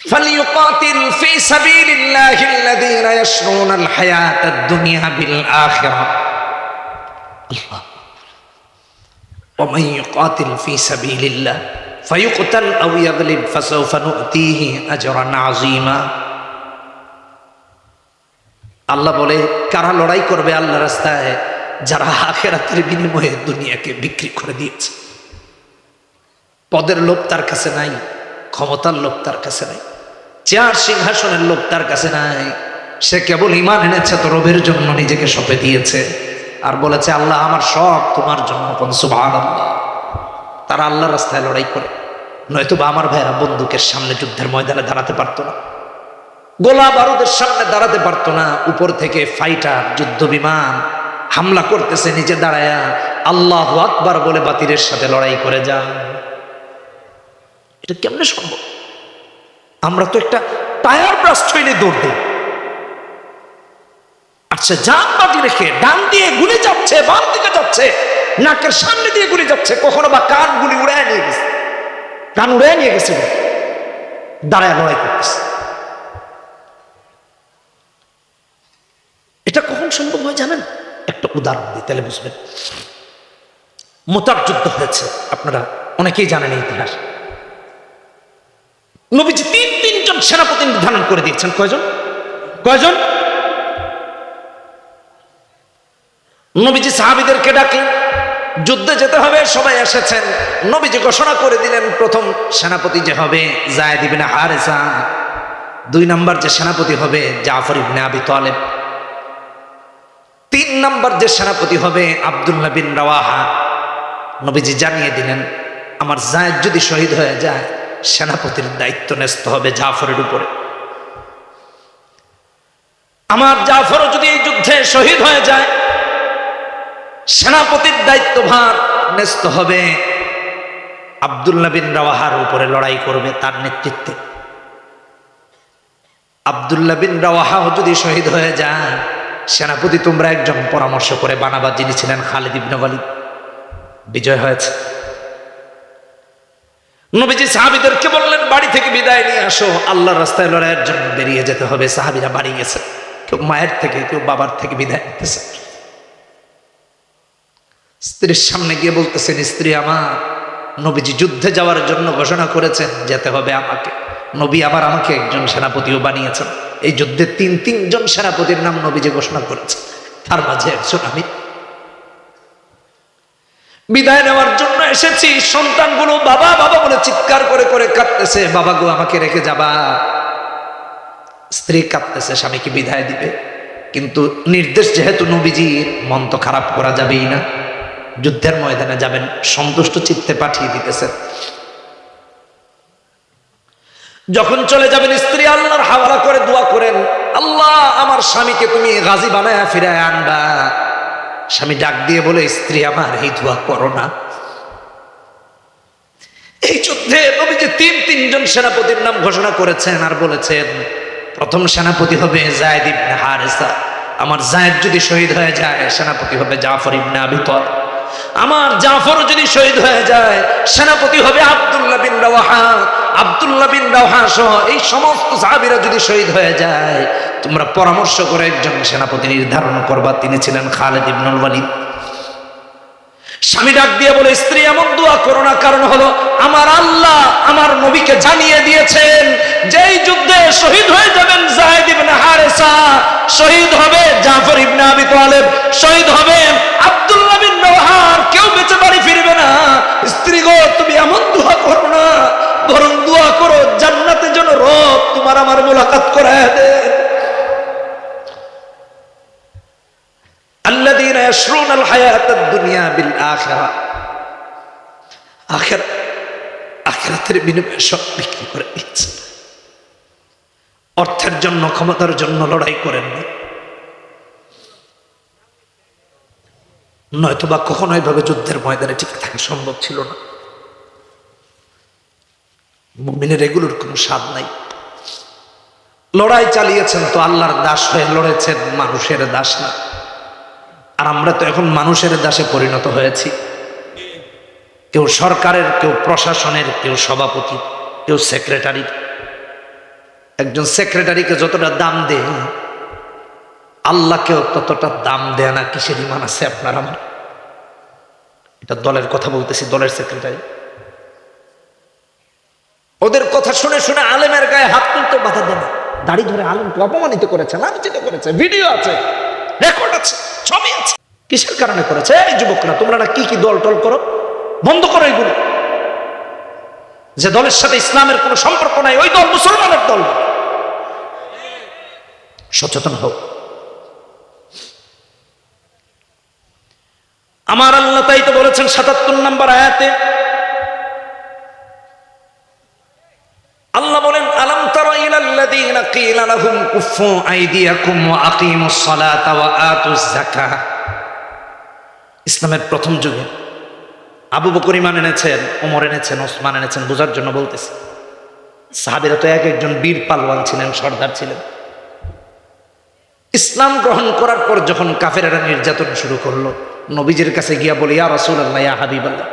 فليقاتل في سبيل الله الذين يشرون الحياة الدنيا بالآخرة الله ومن يقاتل في سبيل الله فيقتل أو يغلب فسوف نؤتيه أجرا عظيما আল্লাহ বলে কারা লড়াই করবে আল্লাহ রাস্তায় যারা আখেরাতের বিনিময়ে দুনিয়াকে বিক্রি করে দিয়েছে পদের লোভ তার কাছে নাই ক্ষমতার লোভ তার কাছে নাই চেয়ার সিংহাসনের লোক তার কাছে নাই। সে কেবল ইমান এনেছে তো রবের জন্য নিজেকে সঁপে দিয়েছে। আর বলেছে, আল্লাহ আমার সব তোমার জন্য তারা আল্লাহ রাস্তায় লড়াই করে। নয়তো বা আমার ভাইয়েরা বন্দুকের সামনে যুদ্ধের ময়দানে দাঁড়াতে পারতো না। গোলা বারুদের সামনে দাঁড়াতে পারতো না। উপর থেকে ফাইটার, যুদ্ধ বিমান, হামলা করতেছে নিচে দাঁড়ায়া। আল্লাহ আকবার বলে বাতিলের সাথে লড়াই করে যান এটা কেমনে সম্ভব? আমরা তো একটা টায়ার ব্রাস্ট হইলে দৌড় দিই। আচ্ছা যান বাজি রেখে ডান দিয়ে গুলি যাচ্ছে, বাম দিকে যাচ্ছে, নাকের সামনে দিয়ে গুলি যাচ্ছে, কখনো বা কান গুলি উড়ায় নিয়ে গেছে? কান উড়ায় নিয়ে গেছে দাঁড়ায় লড়াই করতেছে। এটা কখন সম্ভব হয় জানেন? একটা উদাহরণ দিই তাহলে বুঝবেন। মোতার যুদ্ধ হয়েছে, আপনারা অনেকেই জানেন ইতিহাস। নবীজি তিন, তিনজন সেনাপতি নির্ধারণ করে দিয়েছেন। কয়জন? কয়জন? নবীজি সাহাবিদেরকে ডাকলেন, যুদ্ধে যেতে হবে, সবাই এসেছেন। নবীজি ঘোষণা করে দিলেন, প্রথম সেনাপতি যে হবে জায়দ ইবনে হারেসা, দুই নম্বর যে সেনাপতি হবে জাফর ইবনে আবি তালেব, তিন নম্বর যে সেনাপতি হবে আবদুল্লাহ বিন রাওয়াহা। নবীজি জানিয়ে দিলেন, আমার জায়দ যদি শহীদ হয়ে যায় সেনাপতির দায়িত্ব ন্যস্ত হবে জাফরের উপরে। আমার জাফরও যদি এই যুদ্ধে শহীদ হয়ে যায়, সেনাপতির দায়িত্বভার ন্যস্ত হবে আবদুল্লাহ বিন রাওয়াহার উপরে লড়াই করবে তার নেতৃত্বে। আবদুল্লাহ বিন রাওয়াহাও যদি শহীদ হয়ে যায়, সেনাপতি তোমরা একজন পরামর্শ করে বানাবা যিনি ছিলেন খালিদ ইবনে বিজয় হয়েছে। নবীজি সাহাবিদেরকে বললেন, বাড়ি থেকে বিদায় নিয়ে আসো। আল্লাহর রাস্তায় লড়াইয়ের জন্য বেরিয়ে যেতে হবে। সাহাবিরা বাড়ি গেছে। কেউ মায়ের থেকে, কেউ বাবার থেকে বিদায় নিতেছে। স্ত্রীর সামনে গিয়ে বলতেছেন, স্ত্রী আমার, নবীজি যুদ্ধে যাওয়ার জন্য ঘোষণা করেছেন, যেতে হবে আমাকে। নবী আবার আমাকে একজন সেনাপতিও বানিয়েছেন। এই যুদ্ধে তিন তিনজন সেনাপতির নাম নবীজি ঘোষণা করেছেন। তার মাঝে একজন আমি বিদায় নেওয়ার জন্য এসেছি। সন্তানগুলো বাবা বাবা বলে চিৎকার করে করে কাঁদতেছে, বাবা গো, আমাকে রেখে যাবা। স্ত্রী কাঁদতেছে, স্বামীকে বিদায় দিবে। কিন্তু নির্দেশ যেহেতু নবীজির, মন তো খারাপ করা যাবেই না। যুদ্ধের ময়দানে যাবেন, সন্তুষ্ট চিত্তে পাঠিয়ে দিতেছেন যখন চলে যাবেন স্ত্রী, আল্লাহর হাওয়ালা করে, দোয়া করেন, আল্লাহ, আমার স্বামীকে তুমি গাজী বানায় ফিরায় আনবা। স্বামী ডাক দিয়ে বলে, স্ত্রী আমার, এই দোয়া করো না। এই যুদ্ধে নবীজি তিন, তিনজন সেনাপতির নাম ঘোষণা করেছেন আর বলেছেন, প্রথম সেনাপতি হবে জায়দ ইবনে হারেসা। আমার জায়দ যদি শহীদ হয়ে যায়, সেনাপতি হবে জাফর ইবনে আবি তর আমার জাফর যদি শহীদ হয়ে যায়, সেনাপতি হবে আবদুল্লাহ বিন রাওয়াহা। আবদুল্লাহ বিন রাওয়াহা সহ এই সমস্ত সাহাবীরা যদি শহীদ হয়ে যায়, তোমরা পরামর্শ করে একজন সেনাপতি নির্ধারণ করবা। তিনি ছিলেন খালেদ ইবনুল ওয়ালিদ। স্বামী ডাক দিয়ে বলে, স্ত্রী, এমন দোয়া করো না। কারণ হলো, আমার আল্লাহ আমার নবীকে জানিয়ে দিয়েছেন, যেই যুদ্ধে শহীদ হয়ে যাবেন জাহেদ ইবনে হারেসা, শহীদ হবে জাফর ইবনে আবি তালেব, শহীদ হবে আব্দুল্লাহ বিন রাওয়াহার কেউ বেঁচে বাড়ি ফিরবে না। স্ত্রী গো, তুমি এমন দোয়া করো না। বরং দোয়া করো, জান্নাতে যেন রব তোমার আমার মোলাকাত করায় দেন। অর্থের জন্য, ক্ষমতার জন্য লড়াই করেন নয়তো বা কখনো এইভাবে যুদ্ধের ময়দানে ঠিক থাকা সম্ভব ছিল না। মুমিনের এগুলোর কোনো স্বাদ নাই। লড়াই চালিয়েছেন তো আল্লাহর দাস হয়ে লড়েছেন, মানুষের দাস না। আর আমরা তো এখন মানুষের দাসে পরিণত হয়েছি। কেউ সরকারের, কেউ প্রশাসনের, কেউ সভাপতি, কেউ সেক্রেটারি। একজন সেক্রেটারিকে যতটা দাম দেয়, আল্লাহকেও ততটা দাম দেয় না, কিসের ইমান আছে আপনার আমার? এটা দলের কথা বলতেছি, দলের সেক্রেটারি। ওদের কথা শুনে শুনে আলেমের গায়ে হাত তুলতে বাধা দেয় না। দাড়ি ধরে আলেমকে অপমানিত করেছে, লাঞ্ছিত করেছে, ভিডিও আছে। রেকর্ড আছে, ছবি আছে। কিসের কারণে করেছে? এই যুবকরা, তোমরা কি কি দল টল করো? বন্ধ করো এগুলো। যে দলের সাথে ইসলামের কোনো সম্পর্ক নাই, ওই দল মুসলমানের দল সচেতন হোক আমার আল্লাহ তাই তো বলেছেন সাতাত্তর নম্বর আয়াতে আল্লাহ বলেন আলাম তারা কুফফু আইদিয়াকুম ওয়া আকিমুস সালাতা ওয়া আতুজ যাকাহ। ইসলামের প্রথম যুগে আবু বকর ইমান এনেছেন, ওমর এনেছেন, ওসমান এনেছেন বোঝার জন্য বলতেছি। সাহাবিরা তো এক একজন বীর পালওয়ান ছিলেন, সর্দার ছিলেন। ইসলাম গ্রহণ করার পর যখন কাফেরেরা নির্যাতন শুরু করল, নবীজির কাছে গিয়া বলি, ইয়া রসুল ইয়া হাবিব আল্লাহ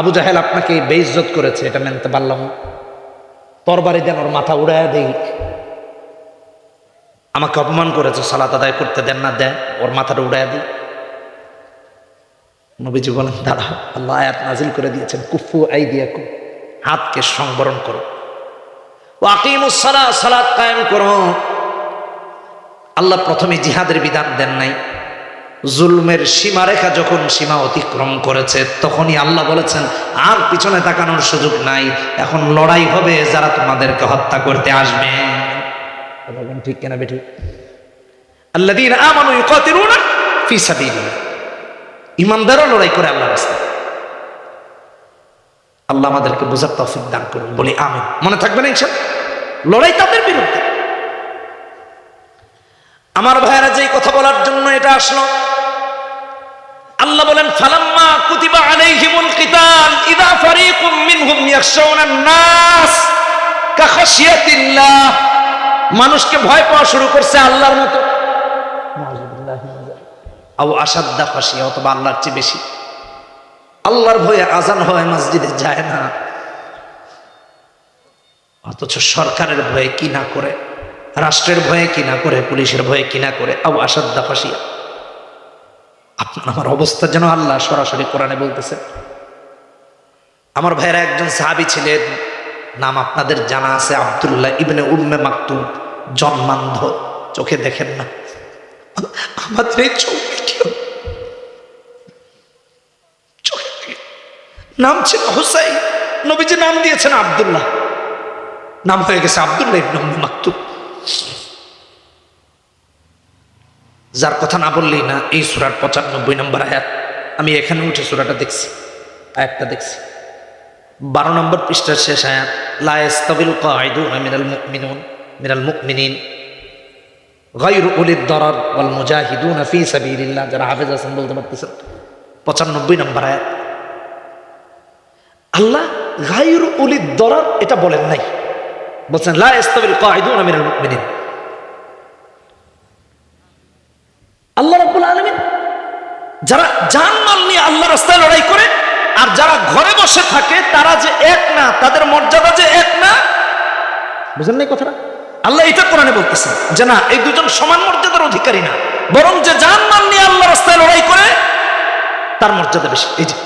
আবু জাহেল আপনাকে বেইজ্জত করেছে, এটা মেনতে পারলাম। তরবারি দেন ওর মাথা উড়াইয়া দেই। আমাকে অপমান করেছে, সালাত আদায় করতে দেন না, দেন। ওর মাথাটা উড়াইয়া দিই। নবীজি বলেন দাঁড়া আল্লাহ আয়াত নাজিল করে দিয়েছেন। কুফু আই দিয়া কু হাতকে সংবরণ করো। ওয়াকিমুসালা সালাত কায়েম করো। আল্লাহ প্রথমে জিহাদের বিধান দেন নাই। জুলমের সীমারেখা যখন সীমা অতিক্রম করেছে, তখনই আল্লাহ বলেছেন, আর পিছনে তাকানোর সুযোগ নাই। এখন লড়াই হবে যারা তোমাদেরকে হত্যা করতে আসবে। বলবেন ঠিক কেনা বেঠি? আল্লাদিন আমানু ইউকাতিলুনা ফি সাবিলিল্লাহ। ইমানদারও লড়াই করে আল্লাহ রাস্তায় আল্লাহ আমাদেরকে বোঝার তৌফিক দান করুন, বলি আমিন। মনে থাকবে না ইনশাল লড়াই তাদের বিরুদ্ধে। আমার ভাইয়েরা যেই কথা বলার জন্য এটা আসলো। আল্লাহ বলেন, ফালাম্মা কুতিবা আলাইহিমুল কিতাল ইদা ফারিকুম মিনহুম ইয়াখশাউনান নাস কাখাশিয়াতিল্লাহ। মানুষকে ভয় পাওয়া শুরু করছে আল্লাহর মতো। আও আসাদ্দা খাসিয়া অথবা আল্লাহর চেয়ে বেশি। আল্লাহর ভয়ে আজান হয় মসজিদে যায় না। অথচ সরকারের ভয়ে কি না করে রাষ্ট্রের ভয়ে কি না করে পুলিশের ভয়ে কি না করে আও আসাদ্দা ফাঁসিয়া আপনার আমার অবস্থা যেন আল্লাহ সরাসরি কোরআনে বলতেছে। আমার ভাইয়েরা একজন সাহাবি ছিলেন নাম আপনাদের জানা আছে, আবদুল্লাহ ইবনে উম্মে মাকতুম। জন্মান্ধ। চোখে দেখেন না। আমাদের এই চোখ চোখে নাম ছিল হুসাই নবীজি নাম দিয়েছেন আবদুল্লাহ। নাম হয়ে গেছে আবদুল্লাহ ইবনে উম্মে মাকতুম। যার কথা না বললেই না, এই সুরার পঁচানব্বই নম্বর আয়াত। আমি এখানে উঠে সুরাটা দেখছি, আয়াতটা দেখছি। বারো নম্বর পৃষ্ঠার শেষ আয়াত লায়াস্তাবিল কায়দুনা মিনাল মুমিনুন মিনাল মুমিনিন। গায়রু উলিদ দরার ওয়াল মুজাহিদুনা ফি সাবিলিল্লাহ যারা হাফেজ আছেন বলতে পারতেছেন। পঁচানব্বই নম্বর আয়াত। আল্লাহ গায়রু উলিদ দরার এটা বলেন নাই। বলছেন, লা ইস্তাবিল কায়দুনা মিনাল মুমিনিন আল্লাহ রাব্বুল আলামিন, যারা জানমাল নিয়ে আল্লাহ রাস্তায় লড়াই করে আর যারা ঘরে বসে থাকে, তারা যে এক না, তাদের মর্যাদা যে এক না? বুঝেন নাই কথাটা? আল্লাহ এটা কোরআনে বলতেছেন যে না, এই দুজন সমান মর্যাদার অধিকারী না। বরং যে জানমাল নিয়ে আল্লাহ রাস্তায় লড়াই করে, তার মর্যাদা বেশি। এই যে,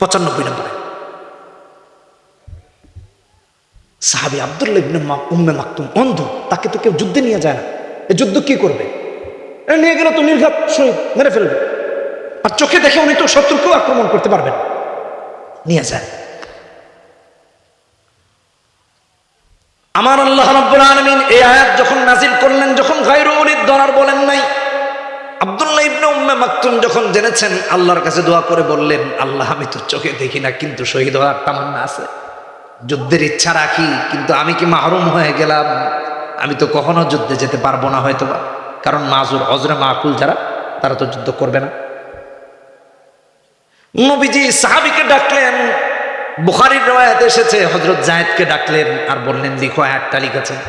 পঁচানব্বই নম্বরে। সাহাবি আব্দুল্লাহ ইবনে উম্মে মাকতুম, অন্ধ, তাকে তো কেউ যুদ্ধে নিয়ে যায় না। এই যুদ্ধ কি করবে? এ নিয়ে গেলে তো নির্ঘাত শহীদ, মেরে ফেলবে। আর চোখে দেখে উনি তো শত্রুকেও আক্রমণ করতে পারবেন। নিয়ে যায় আমার আল্লাহ রাব্বুল আলামিন এই আয়াত যখন নাজিল করলেন, যখন গায়রু উলিদ দরার বলেন নাই, আব্দুল্লাহ ইবনে উম্মে মাকতুম যখন জেনেছেন, আল্লাহর কাছে দোয়া করে বললেন, আল্লাহ, আমি তো চোখে দেখি না, কিন্তু শহীদ হওয়ার তামান্না আছে। যুদ্ধের ইচ্ছা রাখি, কিন্তু আমি কি মাহরুম হয়ে গেলাম? আমি তো কখনো যুদ্ধে যেতে পারব না হয়তোবা। কারণ মাজুর অজরে মাকুল যারা, তারা তো যুদ্ধ করবে না। নবীজি সাহাবিকে ডাকলেন, বুখারির রয়াত এসেছে হজরত জায়েদকে ডাকলেন আর বললেন লিখো আয়াতটা লিখেছেন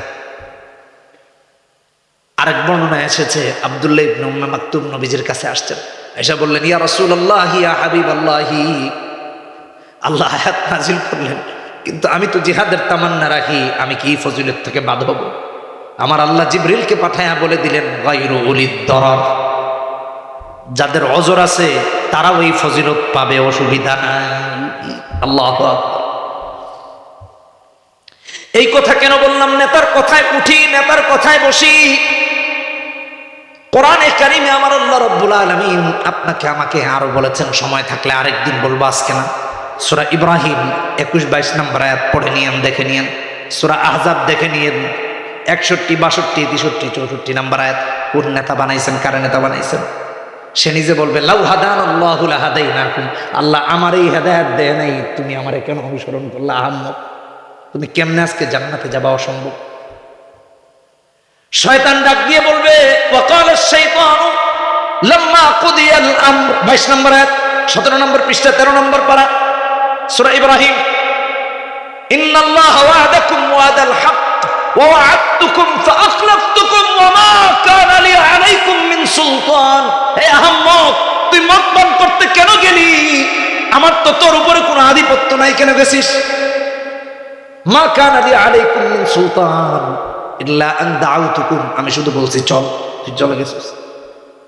আরেক বর্ণনা এসেছে, আবদুল্লাহ ইবনে উম্মে মাকতুম নবীজির কাছে আসছেন। এসে বললেন, ইয়া রাসূলুল্লাহ, ইয়া হাবিবাল্লাহি। আল্লাহ আয়াত নাজিল করলেন, কিন্তু আমি তো জিহাদের তামান্না রাখি, আমি কি ফজিলত থেকে বাদ হব? আমার আল্লাহ জিবরিলকে পাঠায়া বলে দিলেন, গায়রু উলিদ দরর। যাদের অজর আছে, তারাও এই ফজিলত পাবে, অসুবিধা নাই। আল্লাহ এই কথা কেন বললাম? নেতার কথায় উঠি, নেতার কথায় বসি। কোরআনে কারিমে আমার আল্লাহ রব্বুল আলমিন আপনাকে আমাকে আরও বলেছেন, সময় থাকলে আরেকদিন বলব আজকে না। সুরা ইব্রাহিম একুশ বাইশ নম্বর আয়াত পড়ে নিয়েন, দেখে নিয়েন। সুরা আহজাব দেখে নিয়েন। একষট্টি, বাষট্টি, তেষট্টি, চৌষট্টি নাম্বার আয়াত। কোন নেতা বানাইছেন, কারে নেতা বানাইছেন? সে নিজে বলবে আল্লাহ আমার এই হেদায়াত দেয় নাই, তুমি আমারে কেন অনুসরণ করলে আহম্মদ তুমি কেমনে আজকে জান্নাতে যাবা অসম্ভব? শয়তান ডাক দিয়ে বলবে, ওয়াকাল শাইতান লাম্মা কুদিয়াল আমর। 22 নম্বর আয়াত 17 নম্বর পৃষ্ঠা 13 নম্বর পারা, সূরা ইব্রাহিম। ইন্নাল্লাহা ওয়াদাকুম ওয়াদাল হক, ওয়া ফাআখলাফতুকুম আমার তো তোর উপরে আধিপত্য নাই, কেন গেছিস? মা সুলতান। আমি শুধু বলছি, চল, তুই চলে গেছিস।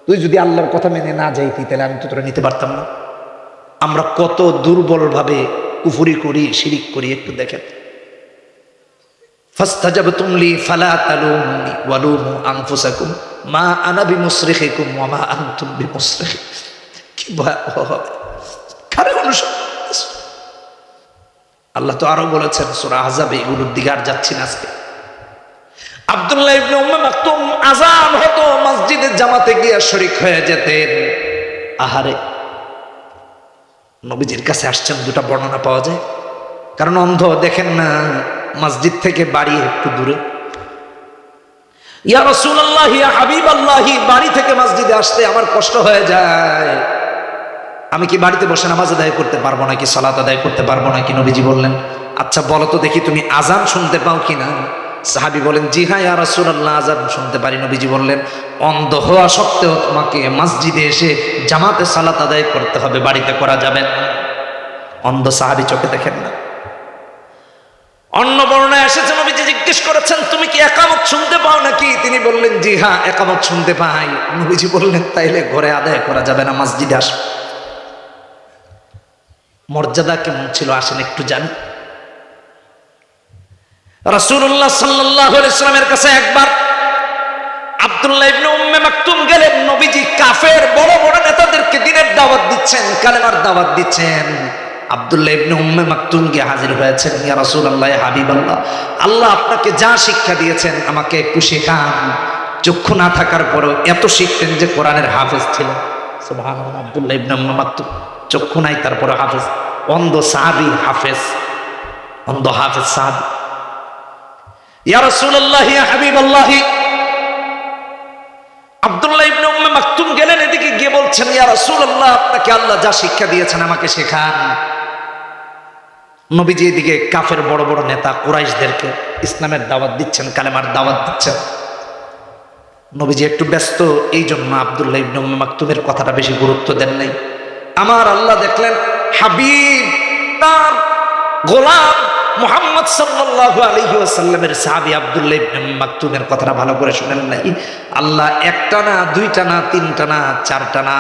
তুই যদি আল্লাহর কথা মেনে না যাইতি, তাহলে আমি তো তোরা নিতে পারতাম না। আমরা কত দুর্বলভাবে কুফুরি করি, শিরিক করি, একটু দেখেন। মা আল্লাহ তো আরও বলেছেন, সূরা আহজাবে এগুলোর দিকে আর যাচ্ছি না আজকে। আব্দুল্লাহ ইবনে হতো মসজিদের জামাতে গিয়ে শরিক হয়ে যেতেন। আহারে, নবীজির কাছে আসছেন, দুটা বর্ণনা পাওয়া যায়। কারণ অন্ধ দেখেন না। মসজিদ থেকে বাড়ি একটু দূরে। ইয়া রাসূলুল্লাহ, ইয়া হাবিবাল্লাহি, বাড়ি থেকে মসজিদে আসতে আমার কষ্ট হয়ে যায়। আমি কি বাড়িতে বসে নামাজ আদায় করতে পারব নাকি, সালাত আদায় করতে পারব নাকি, নবীজি বললেন আচ্ছা বলো তো দেখি তুমি আজান শুনতে পাও কিনা? সাহাবি বলেন, জি হ্যাঁ ইয়া রাসূলুল্লাহ আজান শুনতে পারি। নবীজি বললেন, অন্ধ হওয়া সত্ত্বেও তোমাকে মসজিদে এসে জামাতে সালাত আদায় করতে হবে, বাড়িতে করা যাবে না। অন্ধ সাহাবি চোখে দেখেন না। অন্য বর্ণায় এসেছে নবীজি জিজ্ঞেস করেছেন, তুমি কি একামত শুনতে পাও নাকি? তিনি বললেন, জি হ্যাঁ একামত শুনতে পাই। নবীজি বললেন, তাইলে ঘরে আদায় করা যাবে না, মসজিদে আস। মর্যাদা কেমন ছিল আসেন একটু জানি। রাসূলুল্লাহ সাল্লাল্লাহু আলাইহি সাল্লামের কাছে একবার আব্দুল্লাহ ইবনে উম্মে মাকতুম গেলেন। নবীজি কাফের বড় বড় নেতাদেরকে দিনের দাওয়াত দিচ্ছেন, কালেমার দাওয়াত দিচ্ছেন। আব্দুল্লাহ ইবনে উম্মে মাকতুম হাজির হয়েছেন। ইয়া রাসূলুল্লাহ হাবিবাল্লাহ, আল্লাহ আপনাকে যা শিক্ষা দিয়েছেন আমাকে একটু শেখান। চক্ষু না থাকার পরেও এত শিখতেন যে কোরআনের হাফেজ ছিল আব্দুল্লাহ ইবনে উম্মে মাকতুম, চক্ষু নাই তারপরে হাফেজ। অন্ধ সাহাবী হাফেজ, অন্ধ হাফেজ সাহাবী। ইয়া রাসূলুল্লাহ, ইয়া হাবিবাল্লাহ, আব্দুল্লাহ ইবনে উম্মে মাকতুম গেলেন এদিকে গিয়ে বলছেন, ইয়া রাসূলুল্লাহ, আপনাকে আল্লাহ যা শিক্ষা দিয়েছেন আমাকে শেখান। নবীজি এদিকে কাফের বড় বড় নেতা কুরাইশদেরকে ইসলামের দাওয়াত দিচ্ছেন, কালেমার দাওয়াত দিচ্ছেন। নবীজি একটু ব্যস্ত এই জন্য আবদুল্লাহ ইবনে মাকতুমের কথাটা বেশি গুরুত্ব দেন নাই। আমার আল্লাহ দেখলেন, হাবিব তার গোলাম মোহাম্মদ সাল্লাল্লাহু আলাইহি ওয়াসাল্লামের সাহাবী আব্দুল্লাহ ইবনে মাকতুমের কথাটা ভালো করে শুনেন নাই। আল্লাহ একটা না, দুইটা না, তিনটা না, চারটা না,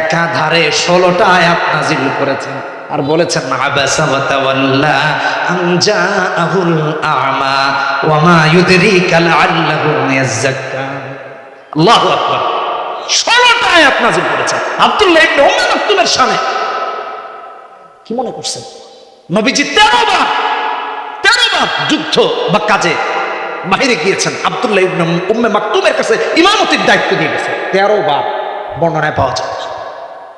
একাধারে ষোলোটা আয়াত নাজিল করেছেন। আর বলেছেন কি মনে করছেন? নবীজি তেরো বার তেরো বার যুদ্ধ বা কাজে বাহিরে গিয়েছেন। আব্দুল্লাহ উম্মে মাকতুমের কাছে ইমামতির দায়িত্ব দিয়ে গেছে। তেরো বার বর্ণনায় পাওয়া যায়।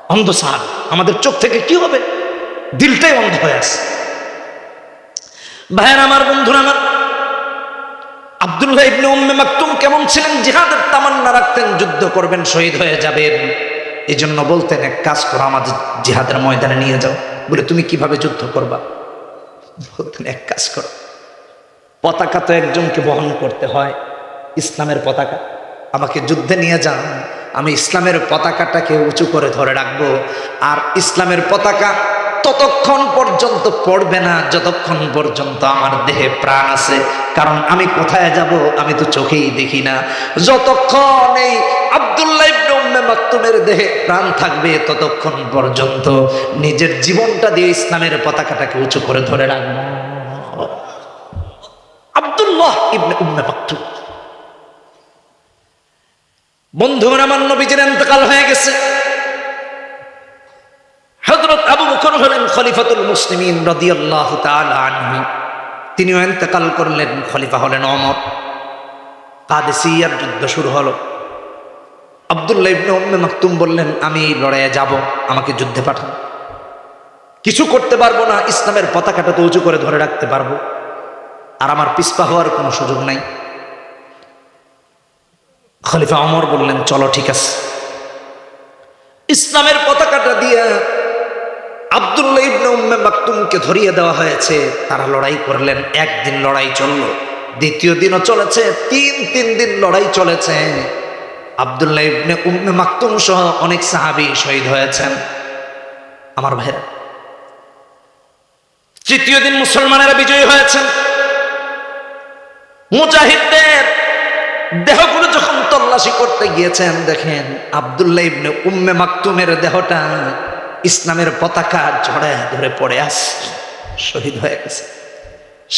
অন্ধ সাহাব, আমাদের চোখ থেকে কি হবে? দিলটাই অন্ধ হয়ে আছে। ভাইয়ের আমার বন্ধুরা আমার, আব্দুল্লাহ ইবনে উম্মে মাকতুম কেমন ছিলেন? জিহাদের তামান্না রাখতেন, যুদ্ধ করবেন, শহীদ হয়ে যাবেন। এই জন্য বলতেন, এক কাজ করো, আমাদের জিহাদের ময়দানে নিয়ে যাও। বলে, তুমি কীভাবে যুদ্ধ করবা? বলতেন, এক কাজ করো। পতাকা তো একজনকে বহন করতে হয়, ইসলামের পতাকা। আমাকে যুদ্ধে নিয়ে যান, আমি ইসলামের পতাকাটাকে উঁচু করে ধরে রাখব। আর ইসলামের পতাকা ততক্ষণ পর্যন্ত পড়বে না, যতক্ষণ পর্যন্ত আমার দেহে প্রাণ আছে। কারণ আমি কোথায় যাব, আমি তো চোখেই দেখি না। যতক্ষণ এই আব্দুল্লাহ ইবনে উম্মে মাকতুমের দেহে প্রাণ থাকবে, ততক্ষণ পর্যন্ত নিজের জীবনটা দিয়ে ইসলামের পতাকাটাকে উঁচু করে ধরে রাখব। আব্দুল্লাহ ইবনে উম্মে মাকতুম। বন্ধুরা আমার নবীজির ইন্তেকাল হয়ে গেছে। হযরত বকর হলেন খলিফাতুল মুসলিমিন রাদিয়াল্লাহু আনহু। তিনিও ইন্তেকাল করলেন, খলিফা হলেন অমর কাদেসিয়ার যুদ্ধ শুরু হলো। আব্দুল্লাহ ইবনে উম্মে মাকতুম বললেন, আমি লড়াইয়ে যাব, আমাকে যুদ্ধে পাঠান। কিছু করতে পারব না, ইসলামের পতাকাটা তো উঁচু করে ধরে রাখতে পারব। আর আমার পিসপা হওয়ার কোনো সুযোগ নাই। খলিফা অমর বললেন, চলো, ঠিক আছে। ইসলামের পতাকাটা দিয়ে আব্দুল্লাহ ইবনে উম্মে মাকতুমকে ধরিয়ে দেওয়া হয়েছে। তারা লড়াই করলেন, একদিন লড়াই চলল, দ্বিতীয় দিনও চলেছে, তিন তিন দিন লড়াই চলেছে। আব্দুল্লাহ ইবনে উম্মে মাকতুম সহ অনেক সাহাবী শহীদ হয়েছেন। আমার ভাইরা তৃতীয় দিন মুসলমানেরা বিজয়ী হয়েছেন। মুজাহিদদের দেহগুলো যখন তল্লাশি করতে গিয়েছেন, দেখেন আব্দুল্লাহ ইবনে উম্মে মাকতুমের দেহটা ইসলামের পতাকা জড়ায় ধরে পড়ে আস শহীদ হয়ে গেছে।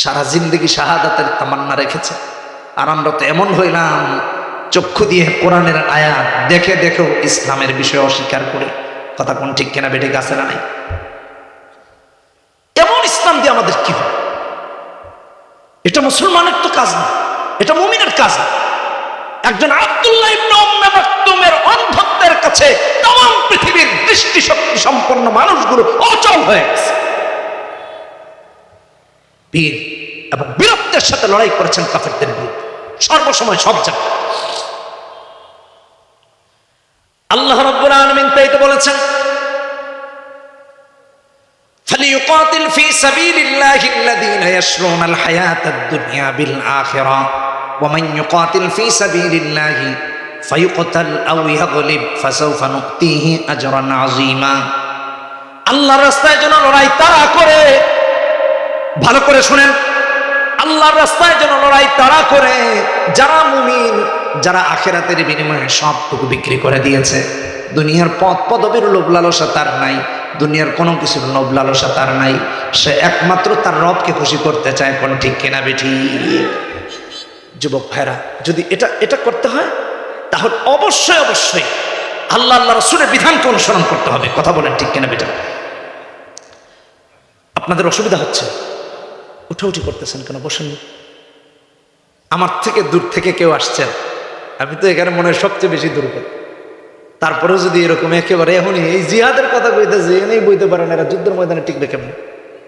সারা জিন্দগি শাহাদাতের তামান্না রেখেছে। আর আমরা তো এমন হইলাম, চক্ষু দিয়ে কোরআনের আয়াত দেখে দেখেও ইসলামের বিষয় অস্বীকার করে। কথা কোন ঠিক কেনা বেটে গাছে না নাই? এমন ইসলাম দিয়ে আমাদের কি হবে? এটা মুসলমানের তো কাজ না, এটা মুমিনের কাজ না। একজন আব্দুল্লাহ ইবনে উম্মে মাকতুমের অন্ধত্বের কাছে तमाम পৃথিবীর দৃষ্টি শক্তি সম্পন্ন মানুষগুলো অচল হয়ে গেছে বীর এবং বীরত্বের সাথে লড়াই করেছেন কাফেরদের বিরুদ্ধে সর্বসময় সব জায়গায় আল্লাহ রাব্বুল আলামিন তাই তো বলেছেন فليقاتل في سبيل الله الذين يشرون الحياة الدنيا بالآخرة ومن يقاتل في سبيل الله فيقتل أو يغلب فسوف نؤتيه أجرا عظيما আল্লাহর রাস্তায় যেন লড়াই তারা করে ভালো করে শুনেন আল্লাহর রাস্তায় যেন লড়াই তারা করে যারা মুমিন যারা আখেরাতের বিনিময়ে সবটুকু বিক্রি করে দিয়েছে দুনিয়ার পথ পদবীর লোভ লালসা তার নাই দুনিয়ার কোনো কিছুর লোভ লালসা তার নাই সে একমাত্র তার রবকে খুশি করতে চায় কোন ঠিক কিনা বেঠি যুবক ভাইরা যদি এটা এটা করতে হয়, তাহলে অবশ্যই অবশ্যই আল্লাহ আল্লাহ রসুলের বিধানকে অনুসরণ করতে হবে। কথা বলেন ঠিক কিনা বেটা? আপনাদের অসুবিধা হচ্ছে? উঠাউঠি করতেছেন কেন? বসেন। আমার থেকে দূর থেকে কেউ আসছেন। আমি তো এখানে মনে হয় সবচেয়ে বেশি দুর্বল। তারপরেও যদি এরকম একেবারে, এখনই এই জিহাদের কথা কইতেছে এনেই বইতে পারেন এরা যুদ্ধের ময়দানে টিকবে কেমন?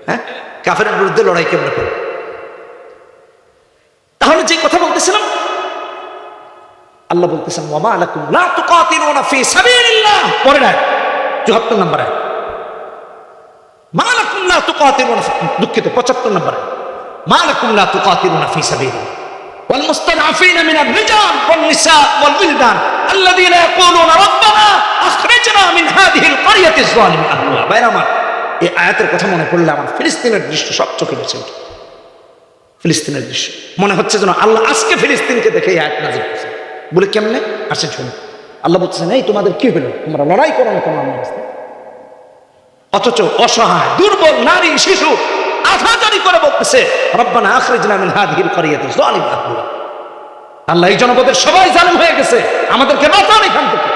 হ্যাঁ? কাফের বিরুদ্ধে লড়াই কেমন করবে? আমি যে কথা বলতেছিলাম, আল্লাহ বলতেছেন, ওয়ামা আলাকুম, লা তুকাতিলুনা ফি সাবিলিল্লাহ। পরে না 74 নম্বরে। মা লা তুকাতিলুনা দুঃখিত 75 নম্বরে। মা লা তুকাতিলুনা ফি সাবিলিল্লাহ। ওয়াল মুস্তাদআফিনা মিনার রিজাল ওয়াল নিসা ওয়াল উইলদান আল্লাযীনা ইয়াকুলুনা রাব্বানা আখরিজনা মিন হাযিহিল ক্বরিয়াতিজ এই আয়াতের কথা মনে পড়লে আমার ফিলিস্তিনের দৃশ্য সব চোখে ভেসে ফিলিস্তিনের দৃশ্য। মনে হচ্ছে যেন আল্লাহ আজকে ফিলিস্তিনকে দেখে আয়াত নাজিল করছে। বলে কেমনে? আসে শুনে আল্লাহ বলছেন এই তোমাদের কি হলো? তোমরা লড়াই করো না তোমার রাস্তায় অথচ অসহায়, দুর্বল নারী, শিশু আধাজারি করে বলতেছে, রব্বানা আখরিজনা মিন হাদিহিল কারিয়াতি যালিম আহলুহা আল্লাহ এই জনপদের সবাই জালিম হয়ে গেছে, আমাদেরকে বাঁচান এখান থেকে।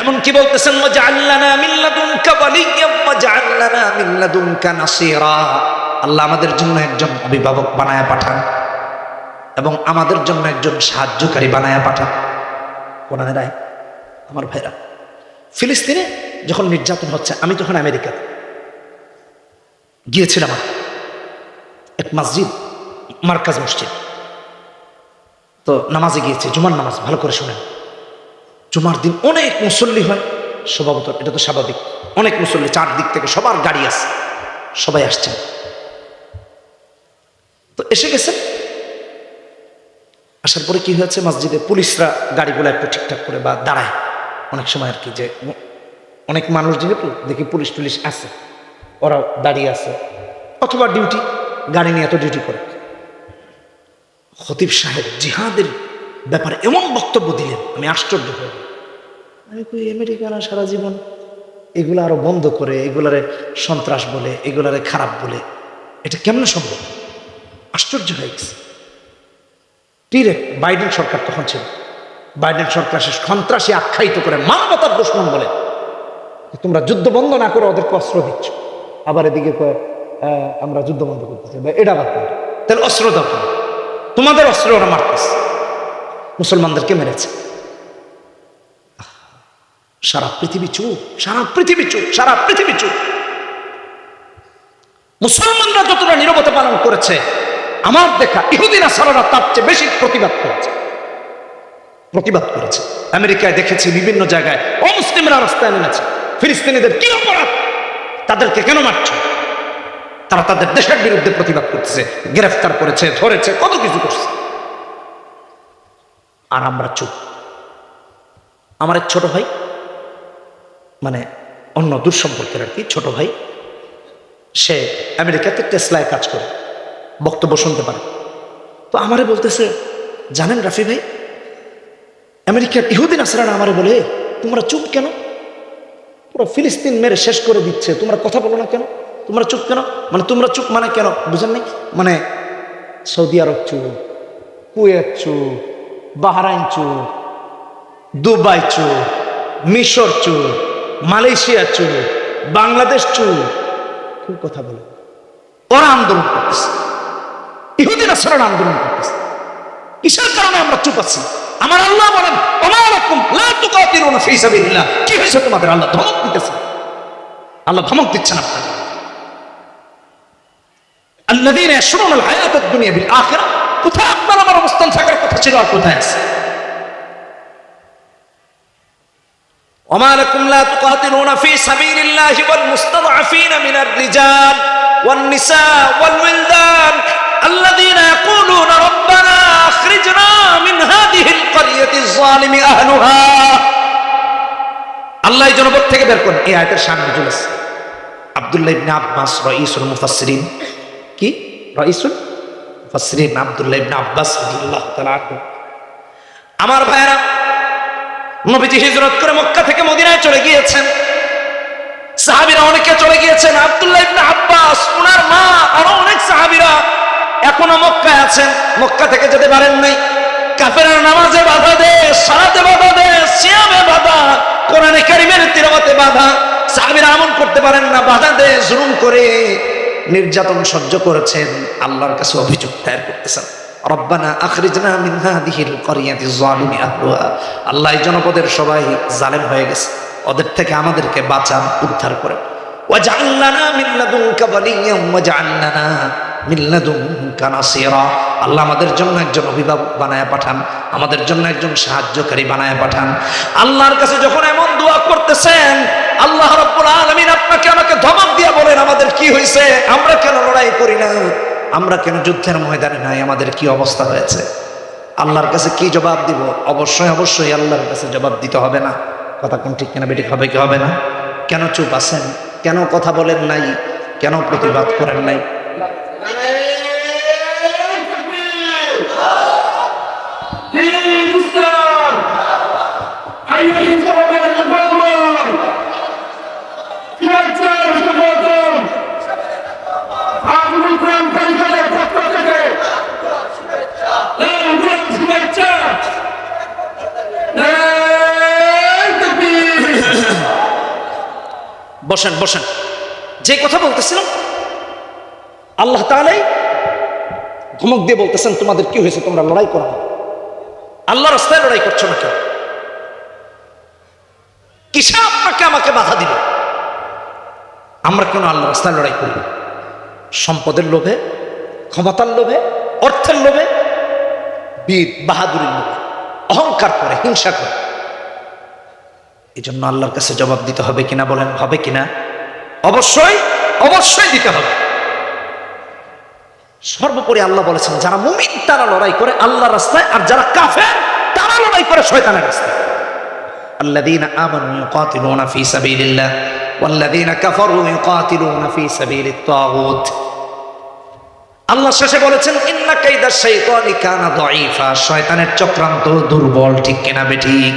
এমন কি বলতেছেন ওয়াজআলনা মিন লাদুনকা ওয়ালিয়্যা ওয়াজআলনা মিন লাদুনকা নাসীরা। আল্লাহ আমাদের জন্য একজন অভিভাবক বানায়া পাঠান এবং আমাদের জন্য একজন সাহায্যকারী বানায়া পাঠান। আয়াত আমার ভাইরা, ফিলিস্তিনে যখন নির্যাতন হচ্ছে, আমি তখন আমেরিকাতে গিয়েছিলাম এক মসজিদ, মার্কাজ মসজিদ। তো নামাজে গিয়েছে, জুমার নামাজ, ভালো করে শুনেন। জুমার দিন অনেক মুসল্লি হয়, স্বভাবত এটা তো স্বাভাবিক। অনেক মুসল্লি, চারদিক থেকে সবার গাড়ি আছে, সবাই আসছেন। এসে গেছেন আসার পরে কি হয়েছে? মসজিদে পুলিশরা গাড়িগুলো একটু ঠিকঠাক করে বা দাঁড়ায়। অনেক সময় আর কি যে অনেক মানুষ যেহেতু দেখি পুলিশ টুলিশ আছে ওরা দাঁড়িয়ে আছে। অথবা ডিউটি, গাড়ি নিয়ে এত ডিউটি করে। খতিব সাহেব জিহাদের ব্যাপারে এমন বক্তব্য দিলেন, আমি আশ্চর্য হয়ে আমি কই, আমেরিকানা সারা জীবন এগুলো আরও বন্ধ করে, এগুলারে সন্ত্রাস বলে, এগুলারে খারাপ বলে, এটা কেমন সম্ভব? আশ্চর্য হয়ে গেছে। ডিরেক্ট বাইডেন সরকার তখন ছিল। বাইডেন সরকার সে সন্ত্রাসী আখ্যায়িত করে মানবতার দুশ্মন বলে তোমরা যুদ্ধ বন্ধ না করে, ওদেরকে অস্ত্র দিচ্ছ। আবার এদিকে কয় আমরা যুদ্ধ বন্ধ করতেছি। এটা আবার তাহলে অস্ত্র দাও। তোমাদের অস্ত্র ওরা মারতেছে। মুসলমানদেরকে মেরেছে? সারা পৃথিবী চুপ, সারা পৃথিবী চুপ, সারা পৃথিবী চুপ। মুসলমানরা যতটা নিরবতা পালন করেছে আমার দেখা ইহুদিনা সারারা তার চেয়ে বেশি প্রতিবাদ করেছে। প্রতিবাদ করেছে। আমেরিকায় দেখেছি বিভিন্ন জায়গায় অমুসলিমরা রাস্তায় নেমেছে। ফিলিস্তিনিদের কি অপরাধ? তাদেরকে কেন মারছ? তারা তাদের দেশের বিরুদ্ধে প্রতিবাদ করতেছে, গ্রেফতার করেছে, ধরেছে, কত কিছু করছে। আর আমরা চুপ। আমার এক ছোট ভাই মানে অন্য দুঃসম্পর্কের আর কি, ছোট ভাই, সে আমেরিকাতে টেসলায় কাজ করে। বক্তব্য শুনতে পারে। তো আমারে বলতেছে, জানেন রাফি ভাই, আমেরিকার ইহুদিন আসরানা আমারে বলে, তোমরা চুপ কেন? পুরো ফিলিস্তিন মেরে শেষ করে দিচ্ছে, তোমরা কথা বলো না কেন? তোমরা চুপ কেন? মানে তোমরা চুপ মানে কেন? বুঝেন নাই? মানে সৌদি আরব চুপ, কুয়েত চুপ, বাহরাইন চুপ, দুবাই চুপ, মিশর চুপ, মালয়েশিয়া চুপ, বাংলাদেশ চুপ। খুব কথা বলে ওরা আন্দোলন করতেছে। ইহুদিরা সরান আন্দোলন করতেছে কিসের কারণে আমরা চুপ আছি আমার আল্লাহ বলেন ওমালাকুম লা তুকাতিলুনা ফি সাবিলিল্লাহ কি হয়েছে তোমাদের আল্লাহ ধমক দিতেছে আল্লাহ ধমক দিচ্ছেন আপনাদের আল্লাযীনা ইয়াশরুনা আল হায়াতাদ দুনিয়া বিল আখিরাহ কোথায় আপনার আমার অবস্থান থাকার কথা ছিল আর কোথায় আছে وما لكم لا تقاتلون في سبيل الله والمستضعفين من الرجال والنساء والولدان الذين يقولون ربنا اخرجنا من هذه القرية الظالم اهلها আল্লাহ এই জনপদ থেকে বের করেন এই আয়তের সামনে চলেছে আব্দুল্লাহ ইবনে আব্বাস রাইসুল মুফাসসিরিন কি রাইসুল মুফাসসিরিন আব্দুল্লাহ ইবনে আব্বাস রাদিয়াল্লাহু তাআলা আনহু আমার ভাইরা নবীজি হিজরত করে মক্কা থেকে মদিনায় চলে গিয়েছেন সাহাবীরা অনেকে চলে গিয়েছেন আব্দুল্লাহ ইবনে আব্বাস ওনার মা আরো অনেক সাহাবীরা এখনো মক্কায় আছেন, মক্কা থেকে যেতে পারেন নাই। কাফেরা নামাজে বাধা দে, সালাতে বাধা দে, সিয়ামে বাধা, কোরআনে কারিমের তিলাওয়াতে বাধা। সাহাবীরা আমল করতে পারেন না, বাধা দে, জুলুম করে নির্যাতন সহ্য করেছেন। আল্লাহর কাছে অভিযোগ দায়ের করতেছেন। রব্বানা আখরিজনা মিন হাদিহিল করিয়াতি যালিমি আহলুহা আল্লাহ এই জনপদের সবাই জালেম হয়ে গেছে। ওদের থেকে আমাদেরকে বাঁচান, উদ্ধার করে ওয়াজআলনা মিন লাদুনকা ওয়ালিয়্যান ওয়াজআলনা মিন লাদুনকা নাসীরা আল্লাহ আমাদের জন্য একজন অভিভাবক বানায় পাঠান, আমাদের জন্য একজন সাহায্যকারী বানায় পাঠান। আল্লাহর কাছে যখন এমন দোয়া করতেছেন, আল্লাহ রাব্বুল আলামিন আপনাকে আমাকে ধমক দিয়ে বলেন, আমাদের কি হয়েছে আমরা কেন লড়াই করি না? আমরা কেন যুদ্ধের ময়দানে নাই? আমাদের কি অবস্থা হয়েছে? আল্লাহর কাছে কি জবাব দিব? অবশ্যই অবশ্যই আল্লাহর কাছে জবাব দিতে হবে না। কথা কোন ঠিক কেনা বেঠিক হবে কি হবে না? কেন চুপ আছেন? কেন কথা বলেন নাই? কেন প্রতিবাদ করেন নাই? ইসলাম। আইয়ো বসেন বসেন। যে কথা বলতেছিলাম, আল্লাহ তাহলে ধমক দিয়ে বলতেছেন, তোমাদের কি হয়েছে? তোমরা লড়াই করো আল্লাহ রাস্তায় লড়াই করছ না কেন? কিসে আপনাকে আমাকে বাধা দিল? আমরা কেন আল্লাহ রাস্তায় লড়াই করি? সম্পদের লোভে, ক্ষমতার লোভে, অর্থের লোভে, বীর বাহাদুরের লোভে, অহংকার করে, হিংসা করে। এই জন্য আল্লাহর কাছে জবাব দিতে হবে কিনা বলেন, হবে কিনা? অবশ্যই অবশ্যই দিতে হবে। সর্বোপরি আল্লাহ বলেছেন যারা মুমিন তারা লড়াই করে আল্লাহ রাস্তায় আর যারা কাফের তারা লড়াই করে শয়তানের রাস্তায় الذين آمنوا يقاتلون في سبيل الله والذين كفروا يقاتلون في سبيل الطاغوت আল্লাহ শেষে বলেছেন ইন্না কাইদা শাইতানি কানা দাঈফা শয়তানের চক্রান্ত দুর্বল ঠিক কিনা বেঠিক